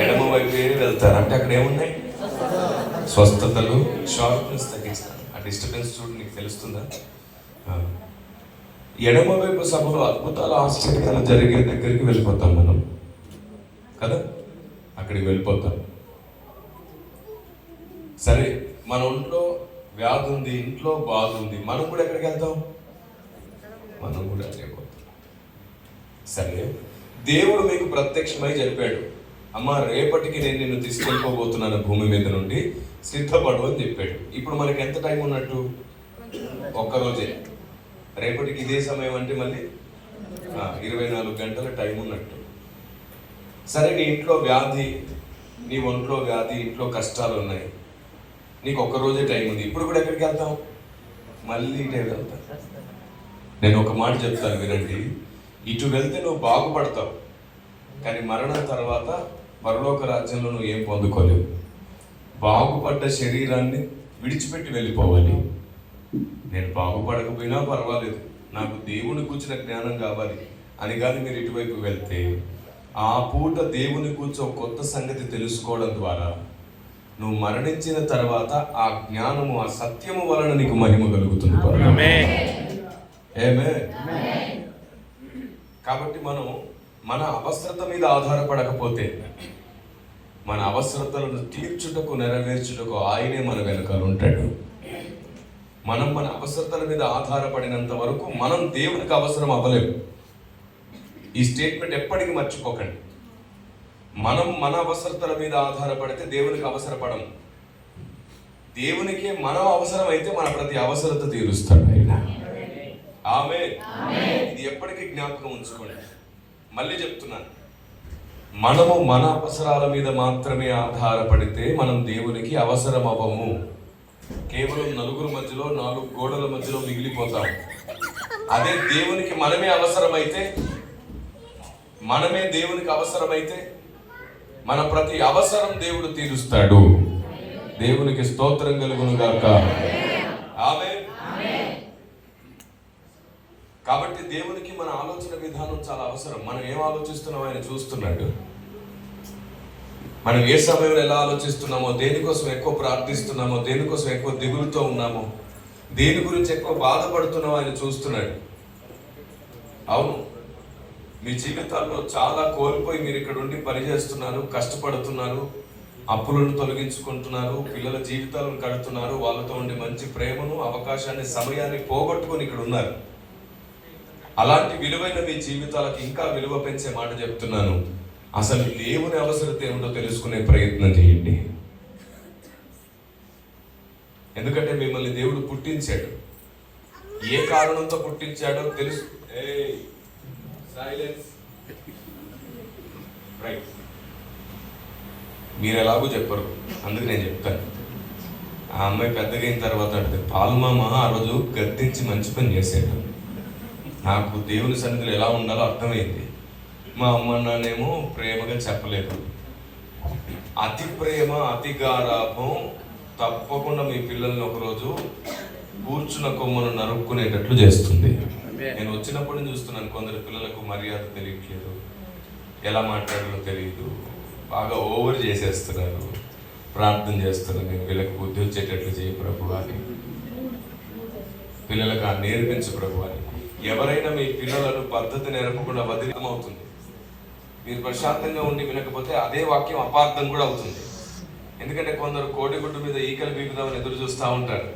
ఎడమ వైపు వెళ్తారు. అంటే అక్కడ ఏమున్నాయి? స్వస్థతలు షార్ప్నెస్ తగ్గిస్తారు ఆ డిస్టర్బెన్స్ చూడు నీకు తెలుస్తుందా? ఎడమ వైపు సభలో అద్భుతాలు ఆశ్చర్యాలు జరిగే దగ్గరికి వెళ్ళిపోతాం మనం. కదా? అక్కడికి వెళ్ళిపోతాం. సరే మన ఒంట్లో వ్యాధి ఉంది ఇంట్లో బాధ ఉంది మనం కూడా ఎక్కడికి వెళ్తాం? మనం కూడా అదే పోతాం. సరే దేవుడు మీకు ప్రత్యక్షమై చెప్పాడు అమ్మ రేపటికి నేను నిన్ను తీసుకెళ్ళిపోబోతున్నాను భూమి మీద నుండి సిద్ధపడు అని చెప్పాడు. ఇప్పుడు మనకి ఎంత టైం ఉన్నట్టు? ఒక్కరోజే. రేపటికి ఇదే సమయం అంటే మళ్ళీ? ఇరవై నాలుగు గంటల టైం ఉన్నట్టు. సరే నీ ఇంట్లో వ్యాధి నీ ఒంట్లో వ్యాధి ఇంట్లో కష్టాలు ఉన్నాయి. నీకు ఒక్క రోజే టైం ఉంది. ఇప్పుడు కూడా ఎక్కడికి వెళ్తాం మళ్ళీ ఇటే వెళ్తాం నేను ఒక మాట చెప్తాను వినండి. ఇటు వెళ్తే నువ్వు బాగుపడతావు. కానీ మరణం తర్వాత పరలోక రాజ్యంలో నువ్వు ఏం పొందుకోలేవు. బాగుపడ్డ శరీరాన్ని విడిచిపెట్టి వెళ్ళిపోవాలి. నేను బాగుపడకపోయినా పర్వాలేదు. నాకు దేవుని కూర్చిన జ్ఞానం కావాలి అని కానీ మీరు ఇటువైపు వెళ్తే ఆ పూట దేవుని కూర్చో కొత్త సంగతి తెలుసుకోవడం ద్వారా నువ్వు మరణించిన తర్వాత ఆ జ్ఞానము ఆ సత్యము వలన నీకు మహిమ కలుగుతుంది. ఏమే కాబట్టి మనం మన అవసరత మీద ఆధారపడకపోతే మన అవసరతలను తీర్చుటకు నెరవేర్చుటకు ఆయనే మన వెనకాల ఉంటాడు. మనం మన అవసరతల మీద ఆధారపడినంత వరకు మనం దేవునికి అవసరం అవ్వలేము. ఈ స్టేట్మెంట్ ఎప్పటికీ మర్చిపోకండి. మనం మన అవసరతల మీద ఆధారపడితే దేవునికి అవసరపడం దేవునికి మనం అవసరం అయితే మన ప్రతి అవసరత తీరుస్తాడు ఆయన. ఆమె ఇది ఎప్పటికీ జ్ఞాపకం ఉంచుకోండి. మళ్ళీ చెప్తున్నాను. మనము మన అవసరాల మీద మాత్రమే ఆధారపడితే మనం దేవునికి అవసరం అవ్వము కేవలం నలుగురు మధ్యలో నాలుగు గోడల మధ్యలో మిగిలిపోతాం అదే దేవునికి మనమే అవసరమైతే మనమే దేవునికి అవసరమైతే మన ప్రతి అవసరం దేవుడు తీరుస్తాడు. దేవునికి స్తోత్రం కలుగును గాక ఆమె కాబట్టి దేవునికి మన ఆలోచన విధానం చాలా అవసరం. మనం ఏం ఆలోచిస్తున్నామో ఆయన చూస్తున్నాడు. మనం ఏ సమయంలో ఎలా ఆలోచిస్తున్నామో దేనికోసం ఎక్కువ ప్రార్థిస్తున్నామో దేనికోసం ఎక్కువ దిగులుతో ఉన్నామో దేని గురించి ఎక్కువ బాధపడుతున్నామో ఆయన చూస్తున్నాడు. అవును మీ జీవితాల్లో చాలా కోల్పోయి మీరు ఇక్కడ ఉండి పనిచేస్తున్నారు కష్టపడుతున్నారు అప్పులను తొలగించుకుంటున్నారు పిల్లల జీవితాలను కడుతున్నారు వాళ్ళతో ఉండి మంచి ప్రేమను అవకాశాన్ని సమయాన్ని పోగొట్టుకొని ఇక్కడ ఉన్నారు. అలాంటి విలువైన మీ జీవితాలకు ఇంకా విలువ పెంచే మాట చెప్తున్నాను. అసలు దేవుని అవసరత ఏమిటో తెలుసుకునే ప్రయత్నం చేయండి. ఎందుకంటే మిమ్మల్ని దేవుడు పుట్టించాడు. ఏ కారణంతో పుట్టించాడో తెలుసు. సైలెన్స్ రైట్ మీరు ఎలాగో చెప్పరు. అందుకు నేను చెప్తాను. ఆ అమ్మాయి పెద్దగా అయిన తర్వాత అంటే పాల్మామ ఆ రోజు గద్దించి మంచి పని చేశాడు. నాకు దేవుని సన్నిధిలో ఎలా ఉండాలో అర్థమైంది. మా అమ్మ నాన్నేమో ప్రేమగా చెప్పలేదు. అతి ప్రేమ అతి గారాభం తప్పకుండా మీ పిల్లల్ని ఒకరోజు కూర్చున్న కొమ్మను నరుక్కునేటట్లు చేస్తుంది. నేను వచ్చినప్పుడు చూస్తున్నాను కొందరు పిల్లలకు మర్యాద తెలియట్లేదు. ఎలా మాట్లాడాలో తెలియదు. బాగా ఓవర్ చేసేస్తున్నారు. ప్రార్థన చేస్తున్నారు. నేను వీళ్ళకి బుద్ధి వచ్చేటట్లు చేయ ప్రభు అని పిల్లలకు ఆ నేర్పించు ప్రభు అని ఎవరైనా మీ పిల్లలను పద్ధతి నేర్పకుండా వదిలితం అవుతుంది మీరు ప్రశాంతంగా ఉండి వినకపోతే అదే వాక్యం అపార్థం కూడా అవుతుంది. ఎందుకంటే కొందరు కోడిగుడ్డు మీద ఈకలు బీపుదామని ఎదురు చూస్తూ ఉంటారు.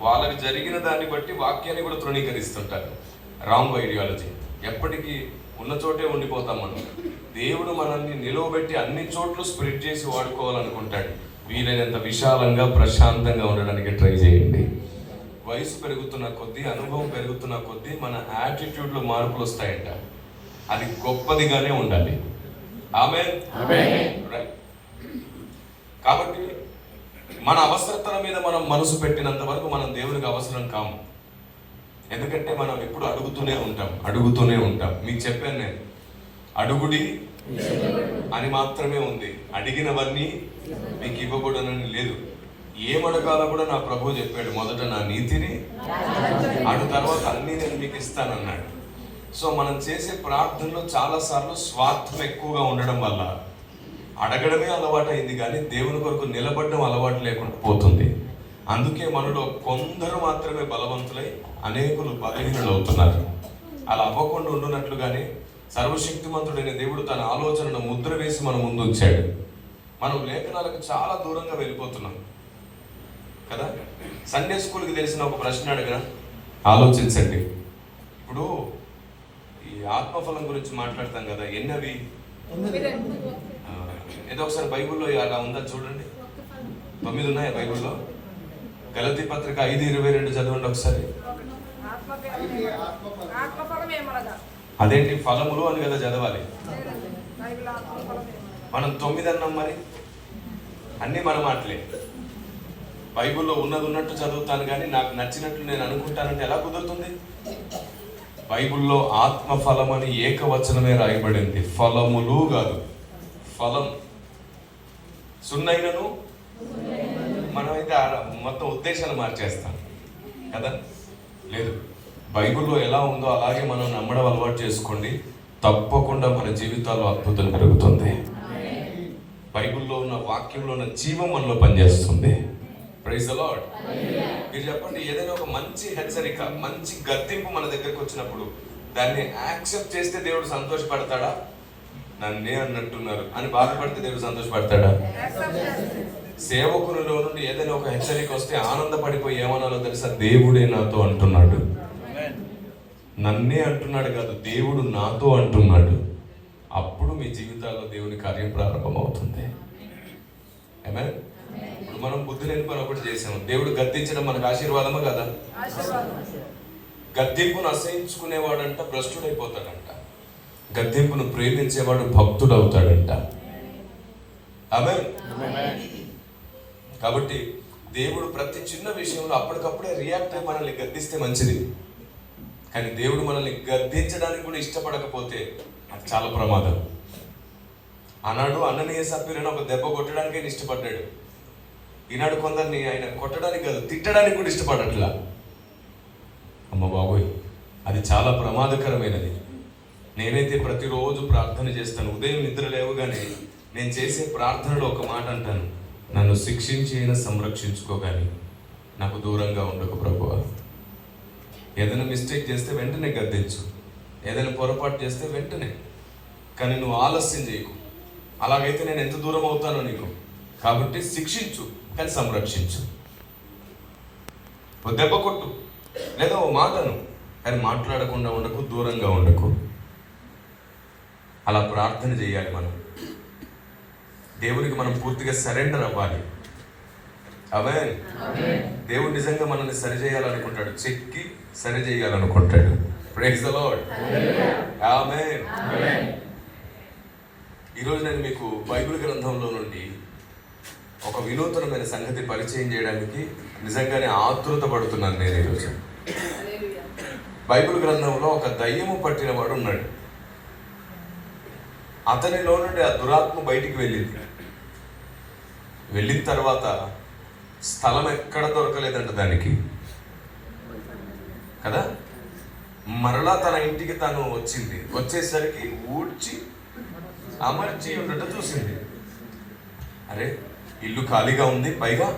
వాళ్ళకి జరిగిన దాన్ని బట్టి వాక్యాన్ని కూడా తృణీకరిస్తుంటారు. Wrong ideology. ఎప్పటికీ ఉన్న చోటే ఉండిపోతాం మనం. దేవుడు మనల్ని నిలవబెట్టి అన్ని చోట్ల స్ప్రెడ్ చేసి వాడుకోవాలనుకుంటాడు. వీలైనంత విశాలంగా ప్రశాంతంగా ఉండడానికి ట్రై చేయండి. వయసు పెరుగుతున్న కొద్దీ అనుభవం పెరుగుతున్న కొద్దీ మన యాటిట్యూడ్లో మార్పులు వస్తాయంట. అది గొప్పదిగానే ఉండాలి. ఆమె కాబట్టి మన అవసరతల మీద మనం మనసు పెట్టినంత వరకు మనం దేవునికి అవసరం కాము. ఎందుకంటే మనం ఎప్పుడు అడుగుతూనే ఉంటాం అడుగుతూనే ఉంటాం. మీకు చెప్పాను నేను. అడుగుడి అని మాత్రమే ఉంది. అడిగినవన్నీ మీకు ఇవ్వకూడదని లేదు. ఏం కూడా నా ప్రభు చెప్పాడు మొదట నా నీతిని అటు తర్వాత అన్నీ నేను మీకు ఇస్తానన్నాడు. సో మనం చేసే ప్రార్థనలో చాలాసార్లు స్వార్థం ఎక్కువగా ఉండడం వల్ల అడగడమే అలవాటు అయింది కానీ దేవుని కొరకు నిలబడడం అలవాటు లేకుండా పోతుంది. అందుకే మనలో కొందరు మాత్రమే బలవంతులై అనేకులు బలహీనులు అవుతున్నారు అలా అవ్వకుండా ఉండునట్లుగానే సర్వశక్తిమంతుడైన దేవుడు తన ఆలోచనను ముద్ర వేసి మన ముందు ఉంచాడు. మనం లేఖనాలకు చాలా దూరంగా వెళ్ళిపోతున్నాం. కదా? సండే స్కూల్కి తెలిసిన ఒక ప్రశ్న అడగన ఆలోచించండి. ఇప్పుడు ఈ ఆత్మఫలం గురించి మాట్లాడతాం కదా ఎన్నవి? ఆ, ఏదో ఒకసారి బైబిల్లో అలా ఉందా చూడండి. తొమ్మిది ఉన్నాయా బైబిల్లో? గలతీ పత్రిక ఐదు ఇరవై రెండు చదవండి ఒకసారి. అదేంటి? ఫలములు అని కదా చదవాలి. మనం తొమ్మిది అన్నాం మరి. అన్నీ మన మాటలే. బైబిల్లో ఉన్నది ఉన్నట్టు చదువుతాను కానీ నాకు నచ్చినట్లు నేను అనుకుంటానంటే ఎలా కుదురుతుంది? బైబిల్లో ఆత్మ ఫలం అని ఏకవచనమే రాయబడింది. ఫలములు కాదు ఫలం. సున్నైనను మనమైతే మొత్తం ఉద్దేశాలు మార్చేస్తాం. కదా? లేదు. బైబిల్లో ఎలా ఉందో అలాగే మనం నమ్మడం అలవాటు చేసుకోండి. తప్పకుండా మన జీవితాల్లో అద్భుతం పెరుగుతుంది బైబిల్లో ఉన్న వాక్యంలో ఉన్న జీవం మనలో పనిచేస్తుంది. ప్రైజ్ అలాడ్ మీరు చెప్పండి ఏదైనా ఒక మంచి హెచ్చరిక మంచి గద్దింపు మన దగ్గరకు వచ్చినప్పుడు దాన్ని యాక్సెప్ట్ చేస్తే దేవుడు సంతోషపడతాడా? నన్నే అన్నట్టున్నారు. అని బాధపడితే దేవుడు సంతోషపడతాడా? సేవకునిలో నుండి ఏదైనా ఒక హెచ్చరిక వస్తే ఆనందపడిపోయి ఏమనాలో తెలుసా? దేవుడే నాతో అంటున్నాడు. నన్నే అంటున్నాడు కాదు దేవుడు నాతో అంటున్నాడు. అప్పుడు మీ జీవితాల్లో దేవుని కార్యం ప్రారంభమవుతుంది. Amen? మనం బుద్ధి లేని పని ఒకటి చేసాము దేవుడు గద్దించడం మనకు ఆశీర్వాదమా కదా? గద్దింపును అసహించుకునేవాడంట భ్రష్టుడైపోతాడంట. గద్దింపును ప్రేమించేవాడు భక్తుడవుతాడంట. ఆమె కాబట్టి దేవుడు ప్రతి చిన్న విషయంలో అప్పటికప్పుడే రియాక్ట్ అయి మనల్ని గద్దిస్తే మంచిది. కానీ దేవుడు మనల్ని గద్దించడానికి కూడా ఇష్టపడకపోతే అది చాలా ప్రమాదం. ఆనాడు అన్ననీయ సభ్యులను ఒక దెబ్బ కొట్టడానికి ఇష్టపడ్డాడు. ఈనాడు కొందరిని ఆయన కొట్టడానికి కాదు తిట్టడానికి కూడా ఇష్టపడట్లా. అమ్మ బాబోయ్ అది చాలా ప్రమాదకరమైనది. నేనైతే ప్రతిరోజు ప్రార్థన చేస్తాను. ఉదయం నిద్ర లేవగానే నేను చేసే ప్రార్థనలో ఒక మాట అంటాను. నన్ను శిక్షించి సంరక్షించుకోగాని నాకు దూరంగా ఉండకు ప్రభువా. ఏదైనా మిస్టేక్ చేస్తే వెంటనే గద్దించు. ఏదైనా పొరపాటు చేస్తే వెంటనే. కానీ నువ్వు ఆలస్యం చేయకు. అలాగైతే నేను ఎంత దూరం అవుతానో నీకు. కాబట్టి శిక్షించు. కానీ సంరక్షించు. ఓ దెబ్బ కొట్టు. లేదా ఓ మాటను. కానీ మాట్లాడకుండా ఉండకు దూరంగా ఉండకు. అలా ప్రార్థన చేయాలి మనం. దేవునికి మనం పూర్తిగా సరెండర్ అవ్వాలి. అవే దేవుడు నిజంగా మనల్ని సరి చేయాలనుకుంటాడు చెక్కి సరి చేయాలనుకుంటాడు ప్రైజ్ ద లార్డ్ ఆమేన్ ఈరోజు నేను మీకు బైబిల్ గ్రంథంలో నుండి ఒక వినూతనమైన సంగతి పరిచయం చేయడానికి నిజంగానే ఆతృత పడుతున్నాను నేను ఈరోజు బైబిల్ గ్రంథంలో ఒక దయ్యము పట్టిన వాడు ఉన్నాడు. అతనిలో నుండి ఆ దురాత్మ బయటికి వెళ్ళింది. వెళ్ళిన తర్వాత స్థలం ఎక్కడ దొరకలేదంట దానికి. కదా? మరలా తన ఇంటికి తను వచ్చింది. వచ్చేసరికి ఊడ్చి అమర్చి ఉండటం చూసింది. అరే ఇల్లు ఖాళీగా ఉంది పైగా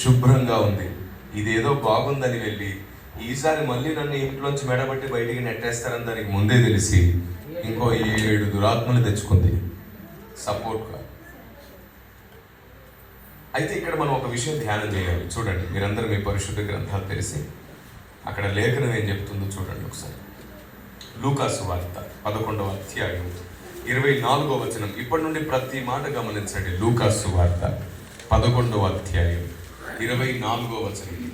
శుభ్రంగా ఉంది. ఇదేదో బాగుందని వెళ్ళి ఈసారి మళ్ళీ నన్ను ఇంట్లోంచి మెడబట్టి బయటికి నెట్టేస్తారని దానికి ముందే తెలిసి ఇంకో ఏడు దురాత్మలు తెచ్చుకుంది. సపోర్ట్గా అయితే ఇక్కడ మనం ఒక విషయం ధ్యానం చేయాలి. చూడండి మీరందరూ మీ పరిశుద్ధ గ్రంథాలు తెలిసి అక్కడ లేఖనం ఏం చెప్తుందో చూడండి ఒకసారి. లూకాసు వార్త పదకొండవ అధ్యాయం ఇరవై నాలుగో వచనం. ఇప్పటి నుండి ప్రతి మాట గమనించండి. లూకాసు వార్త. పదకొండవ అధ్యాయం ఇరవై నాలుగో వచనం.